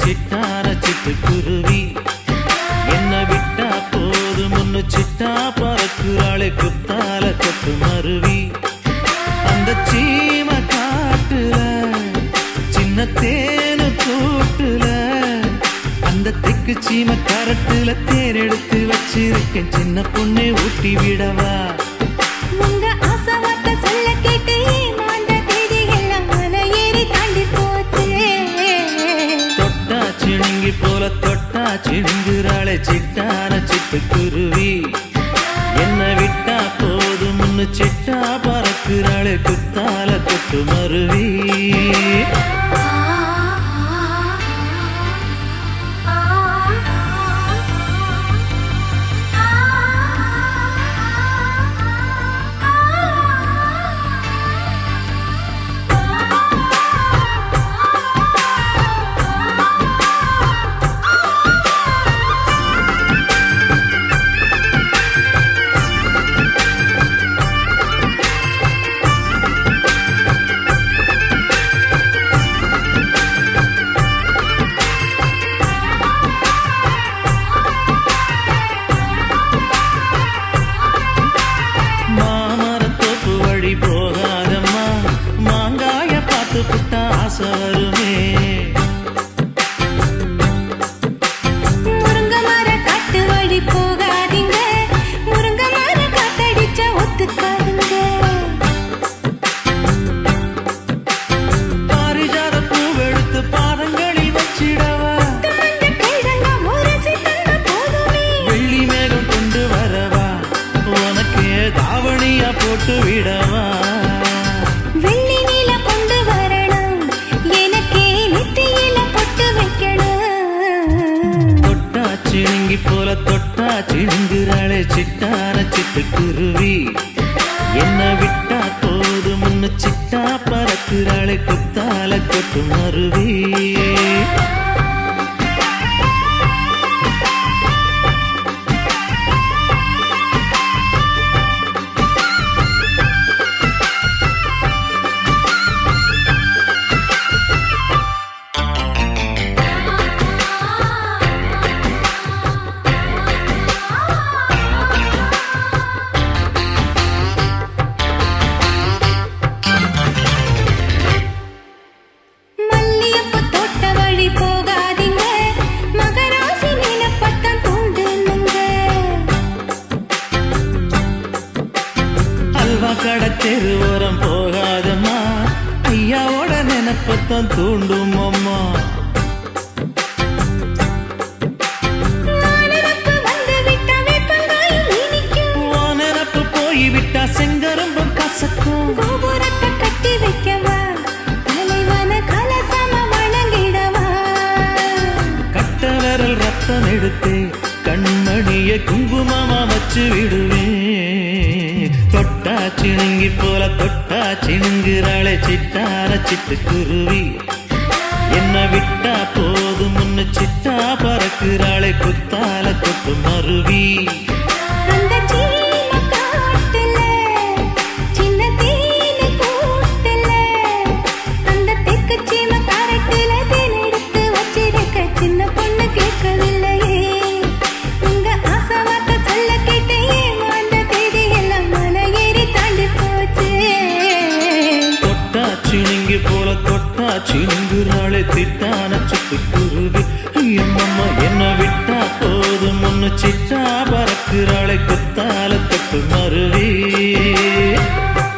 சிட்டான சிட்டுக்குருவி என்ன விட்டா போதும் ஒன்று சிட்டா பறக்குறாளே குத்தால கொத்து மருவி. அந்த சீம காட்டுல சின்ன தேனு கூட்டுல அந்த திக்கு சீம கரட்டுல தேர் எடுத்து வச்சிருக்கேன். சின்ன பொண்ணை ஊட்டி விடவா? தொட்டா சிணுங்குறாளே சிட்டான சிட்டுக்குருவி என்ன விட்டா போதும்னு சிட்டா பறக்குறாளே குத்தால கொட்டு மருவி. கொண்டு வரவா. உனக்கு தாவணியா போட்டு விடவா. சிட்டான சிட்டுக்குருவி. என்ன விட்டா போது சிட்டா பறக்குறாளை கொத்தால கொட்டும் அருவி. கடை தெருவோரம் போகாதம்மா. ஐயாவோட நினைப்பத்தான் தூண்டும் அம்மா. நினப்பு போய் விட்டா செங்கரும்பும் கசக்கும். கட்டி வைக்கவா? ரத்தம் எடுத்து கண்மணிய குங்குமமா வச்சு விடுவேன். சிணுங்கி போல தொட்டா சிணுங்குறாளே சிட்டார சிட்டு குருவி. என்ன விட்டா போதும் முன்னு சிட்டா பறக்குறாளே குத்தால தொட்டு மருவி. சிந்து நாளை திட்டான சுட்டு குருவி என்னம்மா என்ன விட்டா போதும் முன்னு